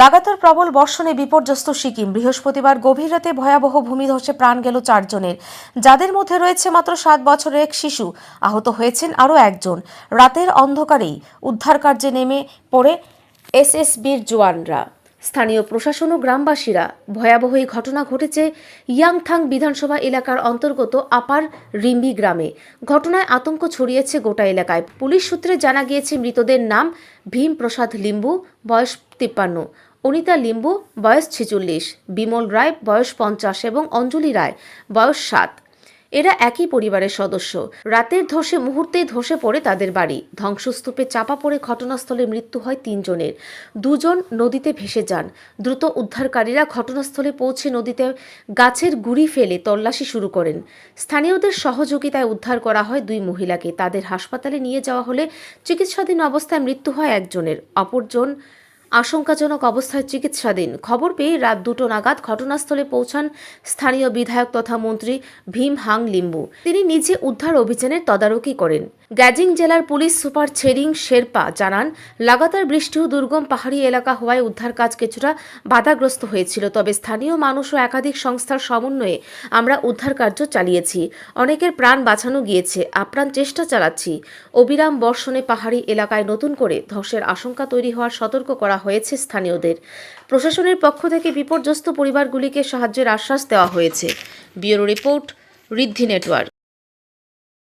লাগাতার প্রবল বর্ষণে বিপর্যস্ত সিকিম। বৃহস্পতিবার গভীর রাতে ভয়াবহ ভূমিধসে প্রাণ গেল চারজনের। যাদের মধ্যে রয়েছে মাত্র সাত বছরের এক শিশু, আহত হয়েছেন আরও একজন। রাতের অন্ধকারেই উদ্ধার কার্যে নেমে পড়ে এসএসবির জওয়ানরা। স্থানীয় প্রশাসন ও গ্রামবাসীরা ভয়াবহ এই ঘটনা ঘটেছে ইয়াংথাং বিধানসভা এলাকার অন্তর্গত আপার রিম্বি গ্রামে। ঘটনায় আতঙ্ক ছড়িয়েছে গোটা এলাকায়। পুলিশ সূত্রে জানা গিয়েছে, মৃতদের নাম ভীম প্রসাদ লিম্বু, বয়স তিপ্পান্ন, অনিতা লিম্বু, বয়স ছেচল্লিশ, বিমল রায়, বয়স পঞ্চাশ এবং অঞ্জলি রায়, বয়স সাত। এরা একই পরিবারের সদস্য। রাতের ধসে, মুহূর্তেই ধসে পড়ে তাদের বাড়ি। ধ্বংসস্তূপে চাপা পড়ে ঘটনাস্থলে মৃত্যু হয় তিনজনের। দুজন নদীতে ভেসে যান। দ্রুত উদ্ধারকারীরা ঘটনাস্থলে পৌঁছে নদীতে গাছের গুড়ি ফেলে তল্লাশি শুরু করেন। স্থানীয়দের সহযোগিতায় উদ্ধার করা হয় দুই মহিলাকে। তাদের হাসপাতালে নিয়ে যাওয়া হলে চিকিৎসাধীন অবস্থায় মৃত্যু হয় একজনের। অপরজন আশঙ্কাজনক অবস্থায় চিকিৎসাধীন। খবর পেয়ে রাত দুটো নাগাদ ঘটনাস্থলে পৌঁছান স্থানীয় বিধায়ক তথা মন্ত্রী ভীম হাং লিম্বু। তিনি নিজে উদ্ধার অভিযানের তদারকি করেন। গ্যাজিং জেলার পুলিশ সুপার ছেরিং শেরপা জানান, লাগাতার বৃষ্টি ও দুর্গম পাহাড়ি এলাকা হওয়ায় উদ্ধার কাজ কিছুটা বাধাগ্রস্ত হয়েছিল, তবে স্থানীয় মানুষ ও একাধিক সংস্থার সমন্বয়ে আমরা উদ্ধার কার্য চালিয়েছি। অনেকের প্রাণ বাঁচানো গিয়েছে, আপ্রাণ চেষ্টা চালাচ্ছি। অবিরাম বর্ষণে পাহাড়ি এলাকায় নতুন করে ধসের আশঙ্কা তৈরি হওয়ার সতর্ক করা হয়েছে স্থানীয়দের। প্রশাসনের পক্ষ থেকে বিপর্যস্ত পরিবারগুলিকে সাহায্যের আশ্বাস দেওয়া হয়েছে। Bureau report Riddhi network.